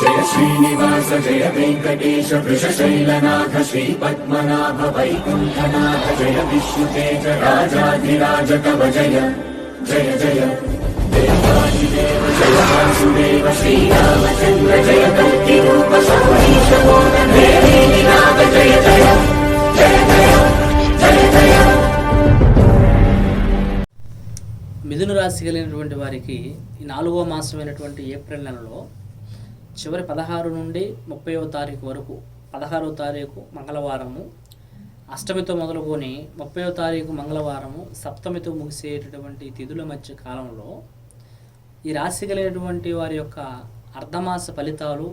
జయ శ్రీనివాస జయ వెంకటేశ వృషశైలనాథ శ్రీ పద్మనాభ వైకుంఠనాథ జయ విష్ణుతేజ రాజాధిరాజ కవ జయ జయ జయ. దేవాదిదేవ జయ వాసుదేవ శ్రీరామచంద్ర జయ కల్కి రూప సౌరీశ నాథ జయ జయ జయ జయ జయ జయ మిథున రాశి కలిగినటువంటి వారికి నాలుగో మాసమైనటువంటి ఏప్రిల్ నెలలో చివరి పదహారు నుండి ముప్పైవ తారీఖు వరకు పదహారవ తారీఖు మంగళవారము అష్టమితో మొదలుకొని ముప్పైవ తారీఖు మంగళవారము సప్తమితో ముగిసేటటువంటి తిథుల మధ్య కాలంలో ఈ రాశి కలిగినటువంటి వారి యొక్క అర్ధమాస ఫలితాలు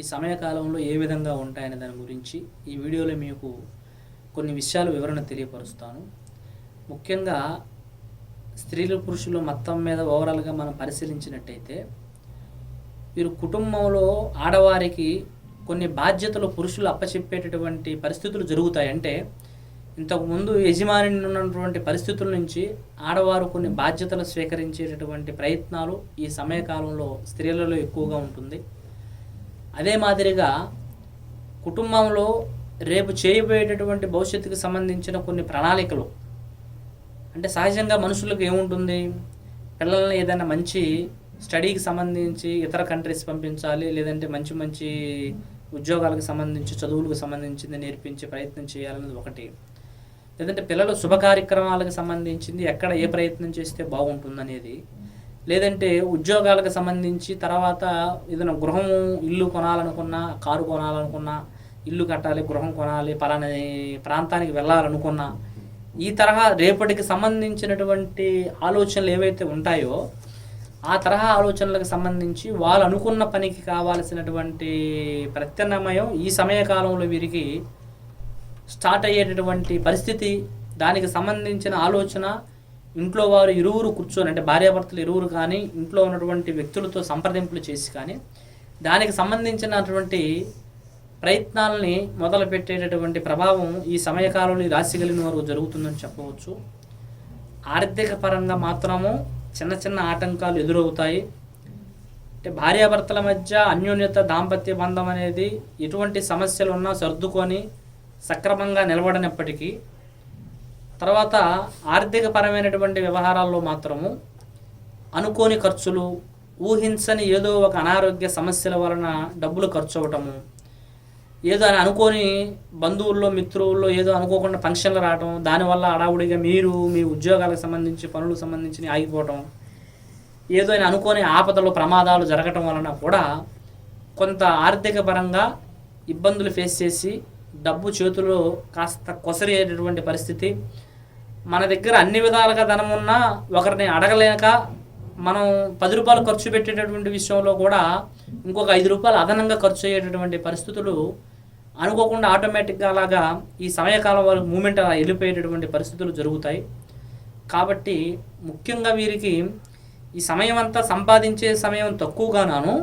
ఈ సమయకాలంలో ఏ విధంగా ఉంటాయనే దాని గురించి ఈ వీడియోలో మీకు కొన్ని విషయాలు వివరణ తెలియపరుస్తాను. ముఖ్యంగా స్త్రీలు పురుషులు మొత్తం మీద ఓవరాల్గా మనం పరిశీలించినట్టయితే వీరు కుటుంబంలో ఆడవారికి కొన్ని బాధ్యతలు పురుషులు అప్పచెప్పేటటువంటి పరిస్థితులు జరుగుతాయి. అంటే ఇంతకుముందు యజమాని ఉన్నటువంటి పరిస్థితుల నుంచి ఆడవారు కొన్ని బాధ్యతలు స్వీకరించేటటువంటి ప్రయత్నాలు ఈ సమయకాలంలో స్త్రీలలో ఎక్కువగా ఉంటుంది. అదే మాదిరిగా కుటుంబంలో రేపు చేయబోయేటటువంటి భవిష్యత్తుకు సంబంధించిన కొన్ని ప్రణాళికలు. అంటే సహజంగా మనుషులకు ఏముంటుంది? పిల్లల్ని ఏదైనా మంచి స్టడీకి సంబంధించి ఇతర కంట్రీస్ పంపించాలి లేదంటే మంచి మంచి ఉద్యోగాలకు సంబంధించి చదువులకు సంబంధించింది నేర్పించే ప్రయత్నం చేయాలనేది ఒకటి. లేదంటే పిల్లల శుభ కార్యక్రమాలకు సంబంధించింది ఎక్కడ ఏ ప్రయత్నం చేస్తే బాగుంటుందనేది. లేదంటే ఉద్యోగాలకు సంబంధించి తర్వాత ఏదైనా గృహం ఇల్లు కొనాలనుకున్నా కారు కొనాలనుకున్నా ఇల్లు కట్టాలి గృహం కొనాలి పలానా ప్రాంతానికి వెళ్ళాలనుకున్నా ఈ తరహా రేపటికి సంబంధించినటువంటి ఆలోచనలు ఏవైతే ఉంటాయో ఆ తరహా ఆలోచనలకు సంబంధించి వాళ్ళు అనుకున్న పనికి కావాల్సినటువంటి ప్రత్యామ్నాయం ఈ సమయకాలంలో వీరికి స్టార్ట్ అయ్యేటటువంటి పరిస్థితి దానికి సంబంధించిన ఆలోచన ఇంట్లో వారు ఇరువురు కూర్చొని అంటే భార్యాభర్తలు ఇరువురు కానీ ఇంట్లో ఉన్నటువంటి వ్యక్తులతో సంప్రదింపులు చేసి కానీ దానికి సంబంధించినటువంటి ప్రయత్నాలని మొదలుపెట్టేటటువంటి ప్రభావం ఈ సమయకాలంలో ఈ వరకు కలిగిన వారు జరుగుతుందని చెప్పవచ్చు. ఆర్థిక పరంగా మాత్రము చిన్న చిన్న ఆటంకాలు ఎదురవుతాయి. అంటే భార్యాభర్తల మధ్య అన్యోన్యత దాంపత్య బంధం అనేది ఎటువంటి సమస్యలు ఉన్నా సర్దుకొని సక్రమంగా నిలబడినప్పటికీ తర్వాత ఆర్థిక పరమైనటువంటి వ్యవహారాల్లో మాత్రము అనుకోని ఖర్చులు ఊహించని ఏదో ఒక అనారోగ్య సమస్యల వలన డబ్బులు ఖర్చు అవ్వటము ఏదో అని అనుకోని బంధువుల్లో మిత్రుల్లో ఏదో అనుకోకుండా ఫంక్షన్లు రావటం దానివల్ల అడావుడిగా మీరు మీ ఉద్యోగాలకు సంబంధించి పనులకు సంబంధించి ఆగిపోవటం ఏదో అని అనుకోని ఆపదలు ప్రమాదాలు జరగటం వలన కూడా కొంత ఆర్థిక పరంగా ఇబ్బందులు ఫేస్ చేసి డబ్బు చేతిలో కాస్త కొసరేటటువంటి పరిస్థితి. మన దగ్గర అన్ని విధాలుగా ధనం ఉన్నా ఒకరిని అడగలేక మనం పది రూపాయలు ఖర్చు పెట్టేటటువంటి విషయంలో కూడా ఇంకొక ఐదు రూపాయలు అదనంగా ఖర్చు అయ్యేటటువంటి పరిస్థితులు అనుకోకుండా ఆటోమేటిక్గా అలాగా ఈ సమయకాలం వరకు మూమెంట్ అలా వెళ్ళిపోయేటటువంటి పరిస్థితులు జరుగుతాయి. కాబట్టి ముఖ్యంగా వీరికి ఈ సమయం అంతా సంపాదించే సమయం తక్కువగాను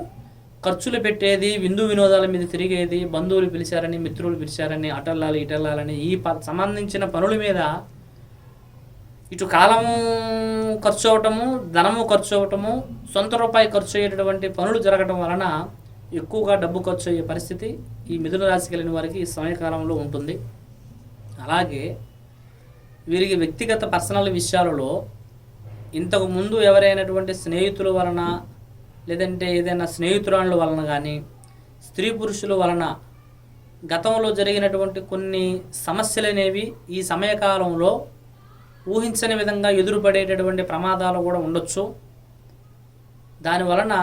ఖర్చులు పెట్టేది విందు వినోదాల మీద తిరిగేది బంధువులు పిలిచారని మిత్రులు పిలిచారని అటల్లాలి ఇటల్లాలని ఈ ప సంబంధించిన పనుల మీద ఇటు కాలము ఖర్చు అవటము ధనము ఖర్చు అవటము సొంత రూపాయి ఖర్చు అయ్యేటటువంటి పనులు జరగటం వలన ఎక్కువగా డబ్బు ఖర్చు అయ్యే పరిస్థితి ఈ మిథున రాశికి వెళ్ళిన వారికి ఈ సమయకాలంలో ఉంటుంది. అలాగే వీరికి వ్యక్తిగత పర్సనల్ విషయాలలో ఇంతకు ముందు ఎవరైనటువంటి స్నేహితుల వలన లేదంటే ఏదైనా స్నేహితురాళ్ళ వలన కానీ స్త్రీ పురుషుల వలన గతంలో జరిగినటువంటి కొన్ని సమస్యలు అనేవి ఈ సమయకాలంలో ఊహించని విధంగా ఎదురుపడేటటువంటి ప్రమాదాలు కూడా ఉండొచ్చు. దాని వలన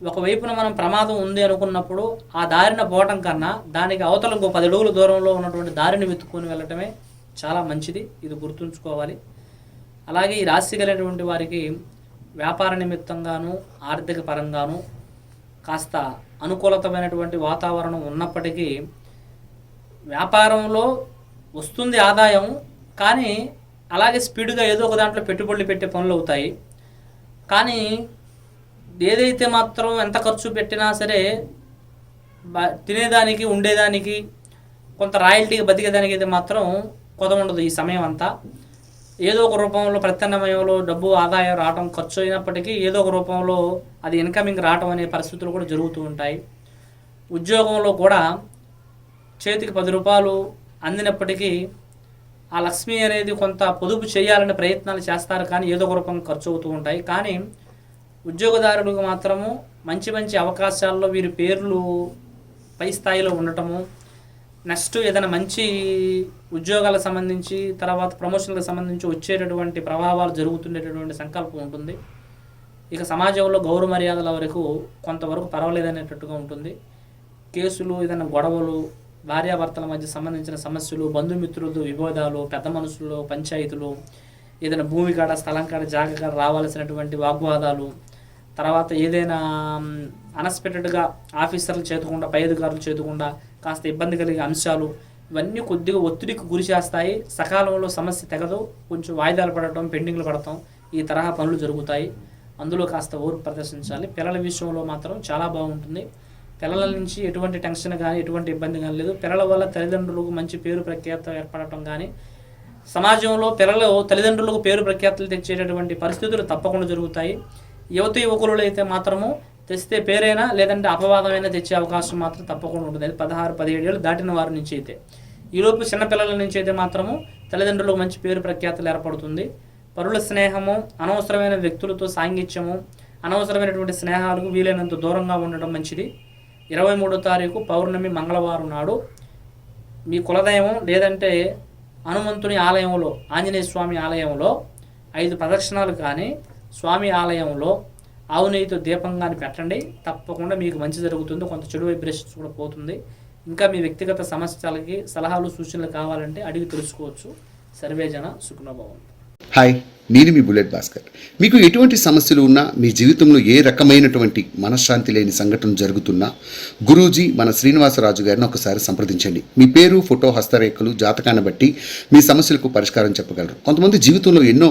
ఒకవైపున మనం ప్రమాదం ఉంది అనుకున్నప్పుడు ఆ దారిన పోవటం కన్నా దానికి అవతల ఇంకో పది అడుగుల దూరంలో ఉన్నటువంటి దారిని వెతుక్కొని వెళ్ళటమే చాలా మంచిది. ఇది గుర్తుంచుకోవాలి. అలాగే ఈ రాశి కలిగినటువంటి వారికి వ్యాపార నిమిత్తంగాను ఆర్థిక పరంగాను కాస్త అనుకూలతమైనటువంటి వాతావరణం ఉన్నప్పటికీ వ్యాపారంలో వస్తుంది ఆదాయం కానీ అలాగే స్పీడ్గా ఏదో ఒక దాంట్లో పెట్టుబడులు పెట్టే పనులు అవుతాయి. కానీ ఏదైతే మాత్రం ఎంత ఖర్చు పెట్టినా సరే తినేదానికి ఉండేదానికి కొంత రాయల్టీకి బతికేదానికి అయితే మాత్రం కొద ఉండదు ఈ సమయం అంతా ఏదో ఒక రూపంలో ప్రత్యామ్నాయంలో డబ్బు ఆదాయం రావడం ఖర్చు అయినప్పటికీ ఏదో ఒక రూపంలో అది ఇన్కమింగ్ రావడం అనే పరిస్థితులు కూడా జరుగుతూ ఉంటాయి. ఉద్యోగంలో కూడా చేతికి పది రూపాయలు అందినప్పటికీ ఆ లక్ష్మి అనేది కొంత పొదుపు చేయాలనే ప్రయత్నాలు చేస్తారు కానీ ఏదో ఒక రూపం ఖర్చు అవుతూ ఉంటాయి. కానీ ఉద్యోగదారులకు మాత్రము మంచి మంచి అవకాశాల్లో వీరి పేర్లు పై స్థాయిలో ఉండటము నెక్స్ట్ ఏదైనా మంచి ఉద్యోగాలకు సంబంధించి తర్వాత ప్రమోషన్లకు సంబంధించి వచ్చేటటువంటి ప్రభావాలు జరుగుతుండేటటువంటి సంకల్పం ఉంటుంది. ఇక సమాజంలో గౌరవ మర్యాదల వరకు కొంతవరకు పర్వాలేదనేటట్టుగా ఉంటుంది. కేసులు ఏదైనా గొడవలు భార్యాభర్తల మధ్య సంబంధించిన సమస్యలు బంధుమిత్రులతో విభేదాలు పెద్ద మనుషులు పంచాయతీలు ఏదైనా భూమి కాడ స్థలం కాడ జాగ కాడ రావాల్సినటువంటి వాగ్వాదాలు తర్వాత ఏదైనా అన్ఎక్స్పెక్టెడ్గా ఆఫీసర్లు చేతకుండా పై అధికారులు చేతకుండా కాస్త ఇబ్బంది కలిగే అంశాలు ఇవన్నీ కొద్దిగా ఒత్తిడికి గురి చేస్తాయి. సకాలంలో సమస్య తెగదు. కొంచెం వాయిదాలు పడటం పెండింగ్లు పడటం ఈ తరహా పనులు జరుగుతాయి. అందులో కాస్త ఓర్పు ప్రదర్శించాలి. పిల్లల విషయంలో మాత్రం చాలా బాగుంటుంది. పిల్లల నుంచి ఎటువంటి టెన్షన్ కానీ ఎటువంటి ఇబ్బంది కానీ లేదు. పిల్లల వల్ల తల్లిదండ్రులకు మంచి పేరు ప్రఖ్యాత ఏర్పడటం కానీ సమాజంలో పిల్లలు తల్లిదండ్రులకు పేరు ప్రఖ్యాతలు తెచ్చేటటువంటి పరిస్థితులు తప్పకుండా జరుగుతాయి. యువత యువకులు అయితే మాత్రము తెస్తే పేరైనా లేదంటే అపవాదమైనా తెచ్చే అవకాశం మాత్రం తప్పకుండా ఉంటుంది. అది పదహారు పదిహేడు ఏళ్ళు దాటిన వారి నుంచి అయితే. ఈలోపు చిన్నపిల్లల నుంచి అయితే మాత్రము తల్లిదండ్రులకు మంచి పేరు ప్రఖ్యాతలు ఏర్పడుతుంది. పరుల స్నేహము అనవసరమైన వ్యక్తులతో సాంగిత్యము అనవసరమైనటువంటి స్నేహాలకు వీలైనంత దూరంగా ఉండడం మంచిది. ఇరవై మూడో తారీఖు పౌర్ణమి మంగళవారం నాడు మీ కులదైవం లేదంటే హనుమంతుని ఆలయంలో ఆంజనేయ స్వామి ఆలయంలో ఐదు ప్రదక్షిణాలు కానీ స్వామి ఆలయంలో ఆవు నెయ్యితో దీపం పెట్టండి. తప్పకుండా మీకు మంచి జరుగుతుంది. కొంత చెడు వైబ్రేషన్స్ కూడా పోతుంది. ఇంకా మీ వ్యక్తిగత సమస్యలకి సలహాలు సూచనలు కావాలంటే అడిగి తెలుసుకోవచ్చు. సర్వేజన సుఖనభవం హాయ్ నేను మీ బుల్లెట్ భాస్కర్. మీకు ఎటువంటి సమస్యలు ఉన్నా మీ జీవితంలో ఏ రకమైనటువంటి మనశ్శాంతి లేని సంఘటన జరుగుతున్నా గురూజీ మన శ్రీనివాసరాజు గారిని ఒకసారి సంప్రదించండి. మీ పేరు ఫోటో హస్తరేఖలు జాతకాన్ని బట్టి మీ సమస్యలకు పరిష్కారం చెప్పగలరు. కొంతమంది జీవితంలో ఎన్నో